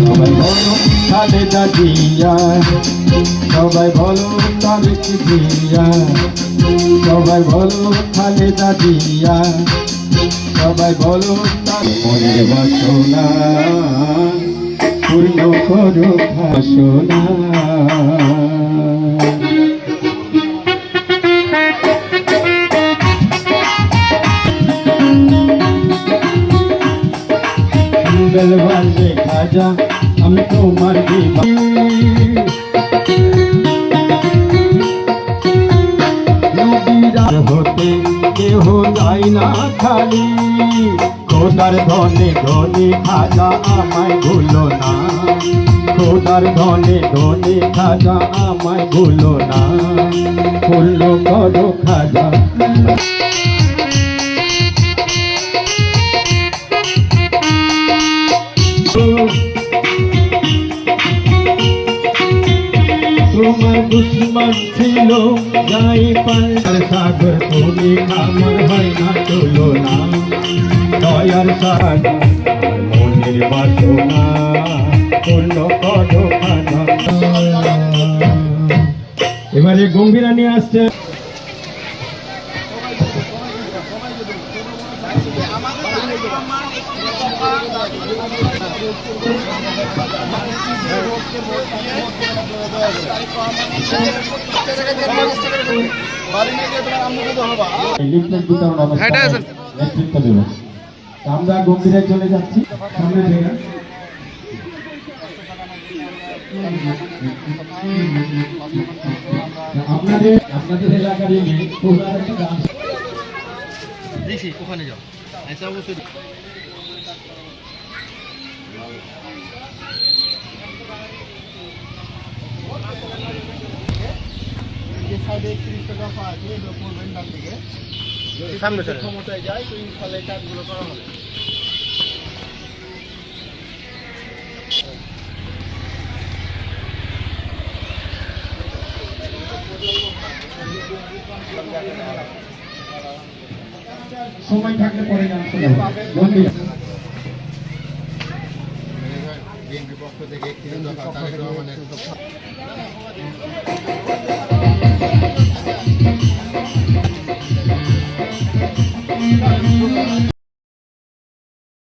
সবাই বলো খালেদা জিয়া সবাই বলো তারেক জিয়া সবাই বলো খালেদা জিয়া সবাই বলো তার মনের বাসনা পূর্ণ করো ভাসনা বেল বাজে খাজা আমি তোমার হতে কেহ যায় না খালি। খোদার ধনে ধনে খাজা আমায় ভুলো না। খোদার ধনে ধনে খাজা আমায় ভুলো না। পূর্ণ করো দুশ্মন ছিল, যাই পাল্টার সাগর, তুমি আমার হয় না তোলো না। দয়ার সাগর মনের বাসনা, পূর্ণ এবারে গম্ভীরা নিয়ে আসছে। অনুষ্ঠানে নেতৃত্ব দেব আমরা গম্ভীরে চলে যাচ্ছি সামনে থেকে আপনাদের আপনাদের এলাকার ওখানে যাও। অবশ্যই সাইডে দফা আছে এগুলো করবেন ডান দিকে যদি সামনে ক্ষমতায় যায় তো ইনশাল্লাহ এই কাজগুলো করা হবে। সময় থাকলে পরে গান থেকে একত্রিশ দফা তারেক রহমানের Thank